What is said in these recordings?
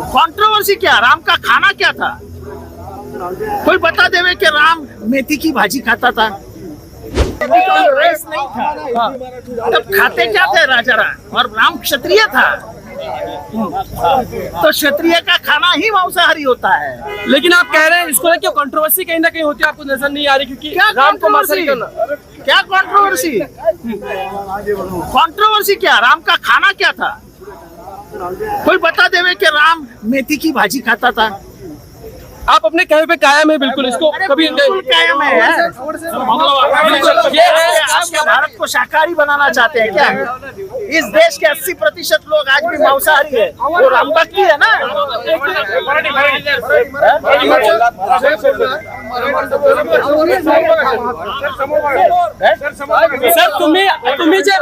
Controversy क्या? राम का खाना क्या था? कोई बता देवे कि राम मेथी की भाजी खाता था? रेस नहीं था। तब खाते क्या थे राजा राम? और राम क्षत्रिय था। तो क्षत्रिय का खाना ही मांसाहारी होता है। लेकिन आप कह रहे हैं इसको लेकर कंट्रोवर्सी कहीं ना कहीं होती है आपको नज़र नहीं आ रही क्योंकि क्या राम को मांसाहारी करना क्या कंट्रोवर्सी कंट्रोवर्सी क्या? राम का खाना क्या था? कोई बता देवे कि राम मेथी की भाजी खाता था। आप अपने कहे पे कायम है बिल्कुल इसको कभी बिल्कुल कायम है। ये है भारत को शाकाहारी बनाना चाहते हैं क्या? इस देश के 80 प्रतिशत लोग आज भी मांसाहारी है। वो राम भक्ति है ना? सर तुम्ही तुम्ही जे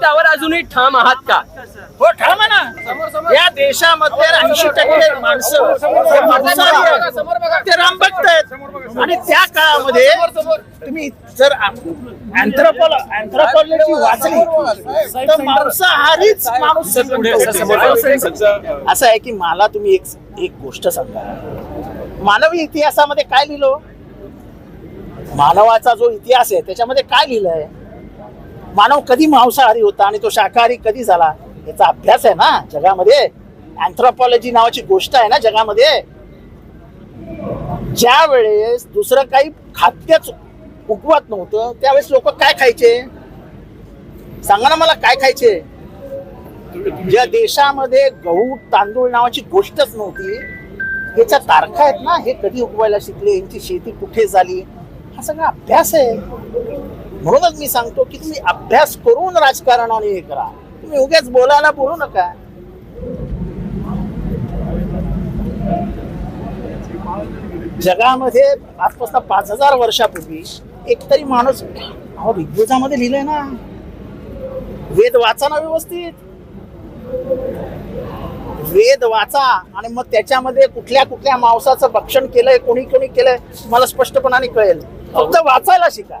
त्यावर अजूनही ठाम आहात का? हो ठाम आहे ना. या देशामध्ये ऐंशी टक्के माणसं. ते राम भक्त आहेत आणि त्या काळामध्ये तुम्ही जर अँथ्रोपॉल अँथ्रोपॉलॉजी वाचली तर मांसाहारीच माणूस असं आहे की मला तुम्ही एक एक गोष्ट सांगा. मानवी इतिहासामध्ये काय लिहिलं? मानवाचा जो इतिहास आहे त्याच्यामध्ये काय लिहिलंय? मानव कधी मांसाहारी होता आणि तो शाकाहारी कधी झाला याचा अभ्यास आहे ना जगामध्ये? अँथ्रोपॉलॉजी नावाची गोष्ट आहे ना जगामध्ये? ज्या वेळेस दुसरं काही खाद्यच उगवत नव्हतं त्यावेळेस लोक काय खायचे? सांगा ना मला काय खायचे? ज्या देशामध्ये गहू तांदूळ नावाची गोष्टच नव्हती याच्या तारखा आहेत ना हे कधी उगवायला शिकले यांची शेती कुठे झाली? हा सगळा अभ्यास आहे. म्हणूनच मी सांगतो की तुम्ही अभ्यास करून राजकारणाने हे करा. तुम्ही उगेच बोलायला बोलू नका. जगामध्ये आजपासून पाच हजार वर्षापूर्वी एकतरी माणूस अहो ऋग्वेजामध्ये लिहिलंय ना. वेद वाचा ना व्यवस्थित. वेद वाचा आणि मग त्याच्यामध्ये कुठल्या कुठल्या मांसाचं भक्षण केलंय कोणी कोणी केलंय मला स्पष्टपणाने कळेल. फक्त वाचायला शिका.